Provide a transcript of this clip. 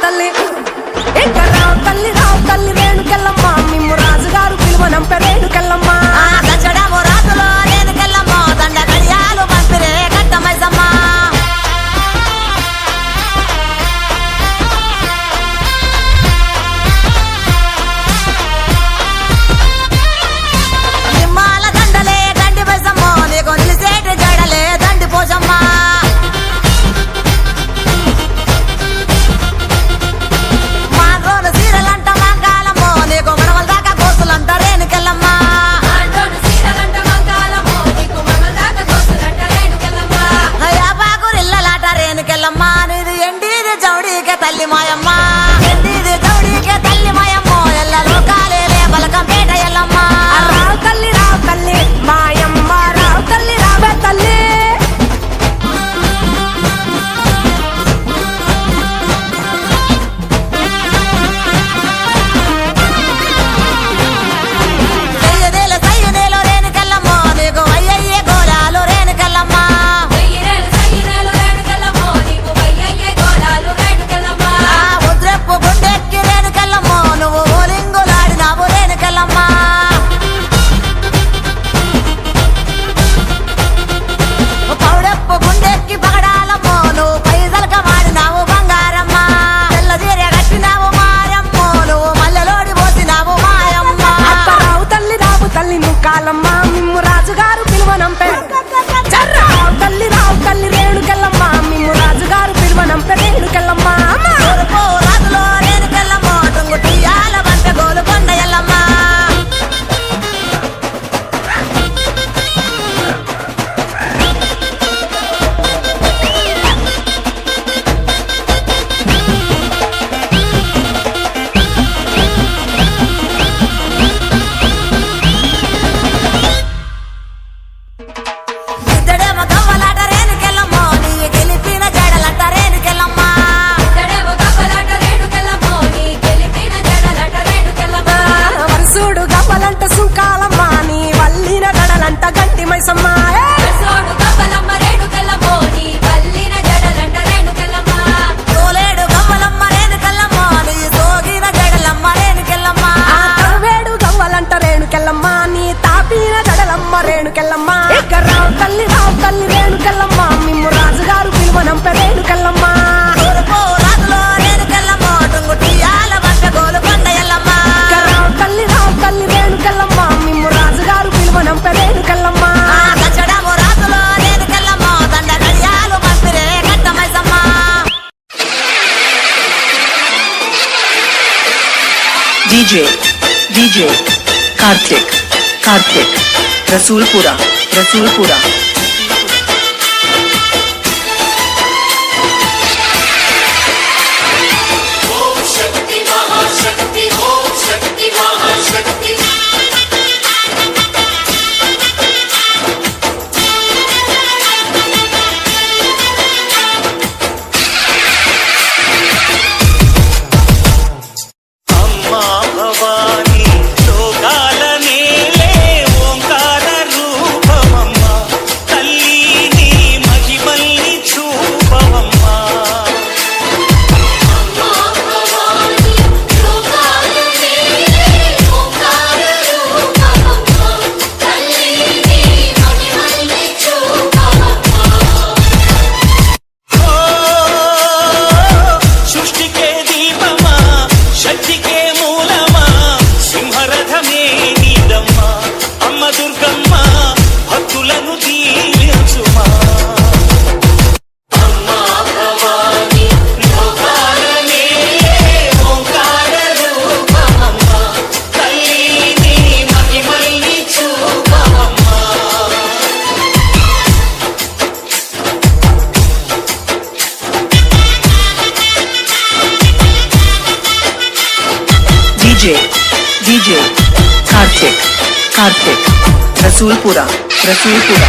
tá. కనుకెళ్ళమ్మా నీది ఎండిది చౌడికే తల్లి మాయమ్మా. My sama DJ DJ Kartik Kartik Rasulpura Rasulpura. Kartik Rasulpura Rasulpura